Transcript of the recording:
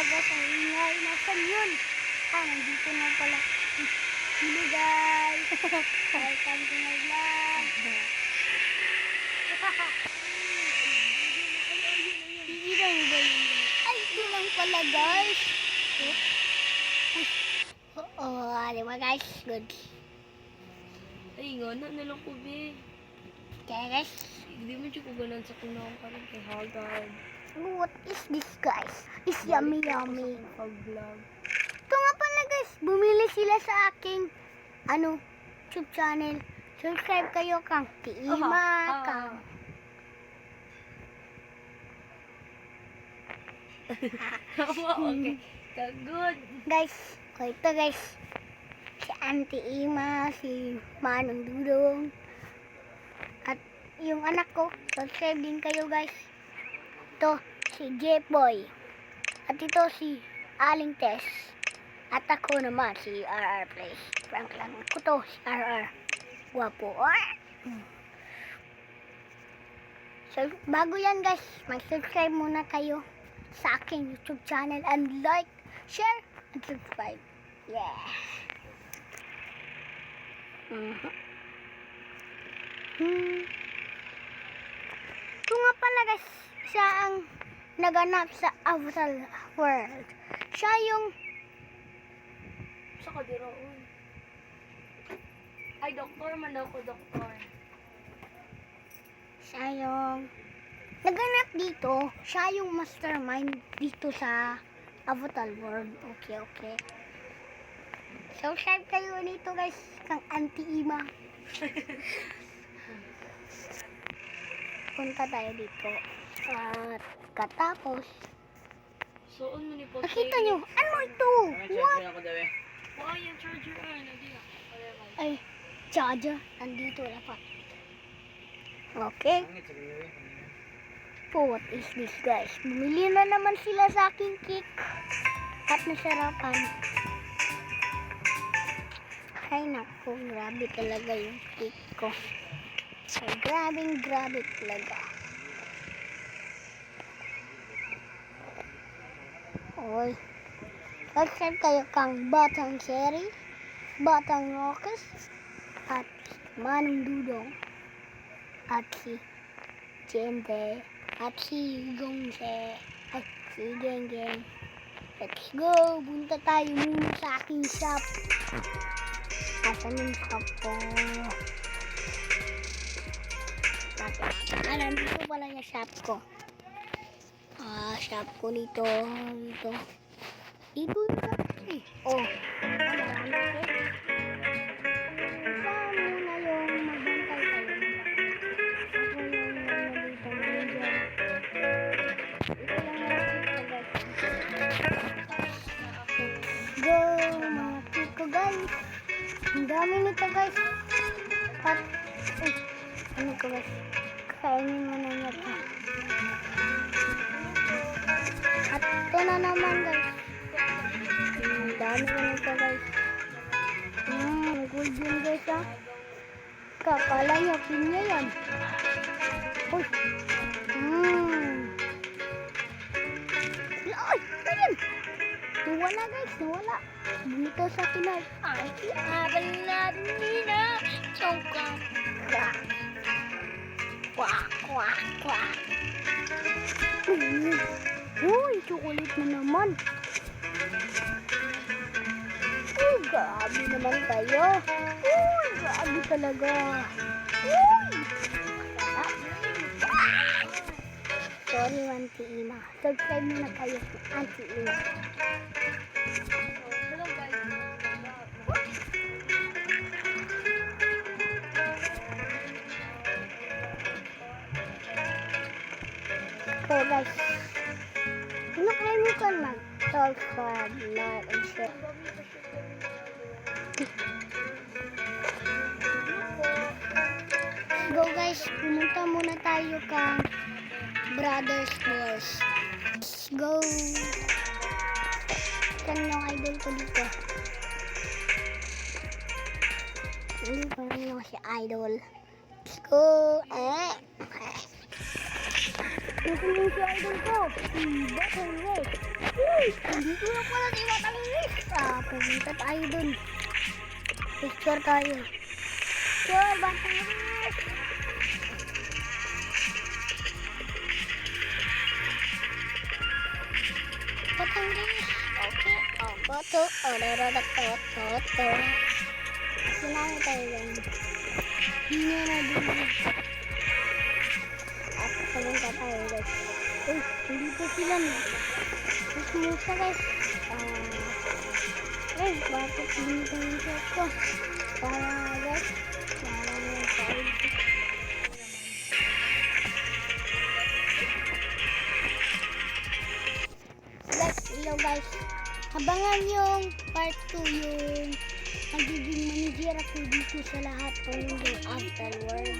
guys, ang ingay. Nasaan yun? Ah, nandito na pala. Hello guys. Welcome to my vlog. Kikita mo ba yun? Ay, ito lang pala guys. Oo, oh, di ba guys? Good. Ay, nga na, nalang ko, be. Okay guys. Hindi mo siya ko ganan sa kunang ka rin kay Hagard. What is this guys? It's yummy yummy. Ito nga pala guys, bumili sila sa aking ano, YouTube channel. Subscribe kayo kang Tiima, Aha, kang okay. Kagod. guys. O ito guys, si Auntie Ima, si Manong Dudong, at yung anak ko, subscribe din kayo guys. Ito, si J-Boy. At ito si Aling Tess. At ako naman, si RR Place. Frank lang ko to, si RR. Guwapo. Mm. So, bago yan guys, mag-subscribe muna kayo sa aking YouTube channel and like, share, and subscribe. Yeah. Mhm. Hmm. Ito nga pala guys, siya ang naganap sa Avatar World. Siya yung Sa kadiroon. Ay, doktor man daw ko, doktor. siya yung naganap dito. Siya yung mastermind dito sa Avatar World. Okay, okay. Subscribe kayo dito guys, kang Auntie Ima. Punta tayo dito. At katapos, Suon mo ni po. nakita nyo, ano ito? What? Wow, yung charger ay, nadi na. Ay, charger. Nandito na pa. Okay. Po, what is this guys? Bumili na naman sila sa aking cake. At nasarapan. Ay naku, grabe talaga yung cake ko. Ay, grabing grabe talaga. Oy. Subscribe kayo kang Batang Cherry, Batang Rockets, at Manong Dudong, at si Jende, at si Gongse, at si Geng Let's go! Punta tayo muna sa aking shop. Asan yung shop ko? Ah, nandito pala yung shop ko. Ah, shop ko dito. Dito. Dito yung shop ko eh. Oh. Ah, eh. Go, mga tiko guys. Ang dami nito guys. At, uy, ano ko guys? Kainin mo na. At ito na naman guys. Ang dami ko nito guys. Hmm, gold yun guys ah. Kakala niya, pinya yan. Uy. Hmm. Ay, ayun. Nawala guys, nawala. Dito sa Pinay. Ay, aral na nina. Chongka. Kwak. Kwak, kwak, kwak. Uy, Uy, chocolate na naman. Uy, grabe naman kayo. Uy, grabe talaga. Uy! Sorry, Auntie Ima. Subscribe na kayo, Auntie Ima. Hello, guys. Guys, nakalimutan man. Subscribe, like, and share. Go guys, pumunta muna tayo kang Brothers Wars. Let's go! Kan yung idol ko dito. Hindi pa rin si idol. Let's go! Eh! Ito yung si idol ko. Si Battle Red. Ko na pala di matangis. Ah, pumunta tayo dun. Picture tayo. Picture, Batangas. Batangas. Okay. Oh, boto. Oh, lero na to. To, to. Sinabi tayo din. Uy, pa sila. Mas musa guys. Ah, eh, bakit hindi ko? Para guys, para lang tayo. Guys, hello guys. Abangan yung part 2 yung magiging manager ako dito sa lahat ng afterward.